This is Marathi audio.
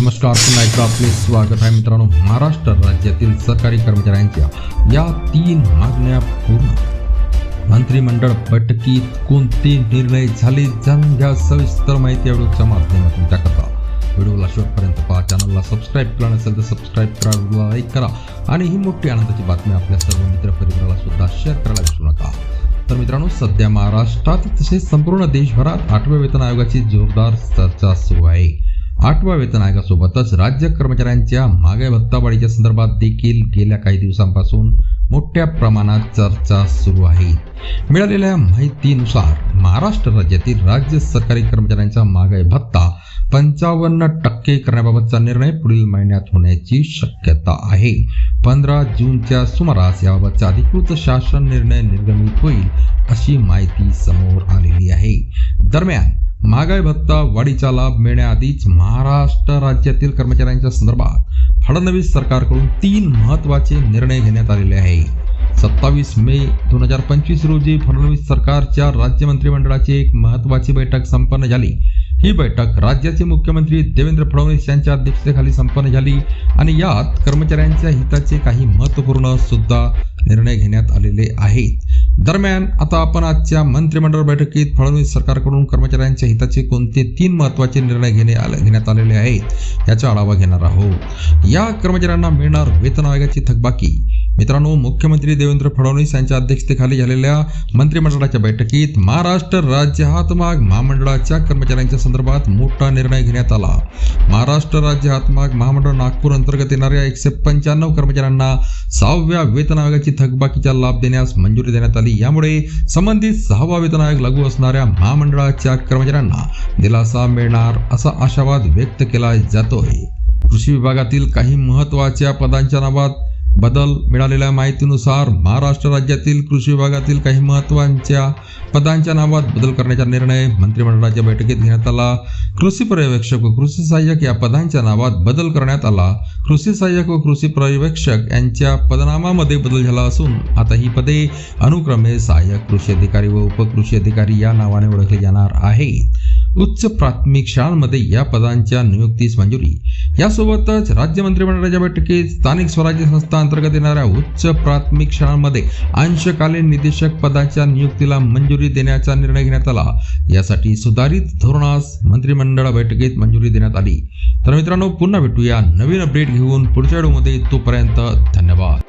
नमस्कार पुन्हा एकदा आपले स्वागत आहे मित्रांनो. महाराष्ट्र राज्यातील सरकारी कर्मचाऱ्यांच्या या तीन मागण्या पूर्ण. मंत्रिमंडळ बैठकीत कोणते निर्णय झाले जाणून घ्या. सविस्तर माहिती व्हिडिओच्या माध्यमातून त्याकरता व्हिडिओला शेवटपर्यंत पहा. चॅनलला सबस्क्राईब केलं नसेल तर सबस्क्राईब करा. व्हिडिओला लाईक करा. आणि ही मोठी आनंदाची बातमी आपल्या सर्व मित्र परिवाराला सुद्धा शेअर करायला विसरू नका. तर मित्रांनो सध्या महाराष्ट्रात तसेच संपूर्ण देशभरात आठव्या वेतन आयोगाची जोरदार चर्चा सुरू आहे. आठव्या वेतन आयोगासोबतच राज्य कर्मचाऱ्यांच्या महागाई भत्तावाढीच्या संदर्भात देखील गेल्या काही दिवसांपासून मोठ्या प्रमाणात चर्चा सुरू आहे. मिळालेल्या माहितीनुसार महाराष्ट्र राज्यातील राज्य सरकारी कर्मचाऱ्यांचा महागाई भत्ता पंचावन्न टक्के करण्याबाबतचा निर्णय पुढील महिन्यात होण्याची शक्यता आहे. पंधरा जूनच्या सुमारास याबाबतचा अधिकृत शासन निर्णय निर्गमित होईल अशी माहिती समोर आलेली आहे. दरम्यान महागाई भत्ता वाढीचा लाभ मिळण्याआधीच महाराष्ट्र राज्यातील कर्मचाऱ्यांच्या संदर्भात फडणवीस सरकारकडून तीन महत्त्वाचे निर्णय घेण्यात आलेले आहे. सत्तावीस मे दोन हजार पंचवीस रोजी फडणवीस सरकारच्या राज्य मंत्रिमंडळाची एक महत्त्वाची बैठक संपन्न झाली. ही बैठक राज्याचे मुख्यमंत्री देवेंद्र फडणवीस यांच्या अध्यक्षतेखाली संपन्न झाली आणि यात कर्मचाऱ्यांच्या हिताचे काही महत्त्वपूर्ण सुद्धा निर्णय घेण्यात आलेले आहेत. दरम्यान आता आपण आजच्या मंत्रिमंडळ बैठकीत फडणवीस सरकारकडून कर्मचाऱ्यांच्या हिताचे कोणते तीन महत्त्वाचे निर्णय घेणे आले घेण्यात आलेले आहेत याचा आढावा घेणार आहोत. या कर्मचाऱ्यांना मिळणार वेतन आयोगाची थकबाकी मित्रांनो मुख्यमंत्री देवेंद्र फडणवीस यांच्या अध्यक्षतेखाली झालेल्या मंत्रिमंडळाच्या बैठकीत महाराष्ट्र राज्य हातमाग महामंडळाच्या कर्मचाऱ्यांच्या संदर्भात मोठा निर्णय घेण्यात आला. महाराष्ट्र राज्य हातमाग महामंडळ नागपूर अंतर्गत येणाऱ्या एकशे पंच्याण्णव कर्मचाऱ्यांना सहाव्या वेतन आयोगाची थकबाकीचा लाभ देण्यास मंजुरी देण्यात आली. यामुळे संबंधित सहावा वेतन आयोग लागू असणाऱ्या महामंडळाच्या कर्मचाऱ्यांना दिलासा मिळणार असा आशावाद व्यक्त केला जातोय. कृषी विभागातील काही महत्त्वाच्या पदांच्या नावात बदल मिळालेल्या माहितीनुसार महाराष्ट्र राज्यातील कृषी विभागातील काही महत्त्वांच्या पदांच्या नावात बदल करण्याचा निर्णय मंत्रिमंडळाच्या बैठकीत घेण्यात आला. कृषी पर्यवेक्षक व कृषी सहाय्यक या पदांच्या नावात बदल करण्यात आला. कृषी सहाय्यक व कृषी पर्यवेक्षक यांच्या पदनामामध्ये बदल झाला असून आता ही पदे अनुक्रमे सहाय्यक कृषी अधिकारी व उपकृषी अधिकारी या नावाने ओळखले जाणार आहेत. उच्च प्राथमिक शाळांमध्ये या पदांच्या नियुक्तीस मंजुरी यासोबतच राज्य मंत्रिमंडळाच्या बैठकीत स्थानिक स्वराज्य संस्था अंतर्गत येणाऱ्या उच्च प्राथमिक शाळांमध्ये अंशकालीन निदेशक पदाच्या नियुक्तीला मंजुरी देण्याचा निर्णय घेण्यात आला. यासाठी सुधारित धोरणास मंत्रिमंडळ बैठकीत मंजुरी देण्यात आली. तर मित्रांनो पुन्हा भेटूया नवीन अपडेट घेऊन पुढच्या व्हिडिओमध्ये. तोपर्यंत धन्यवाद.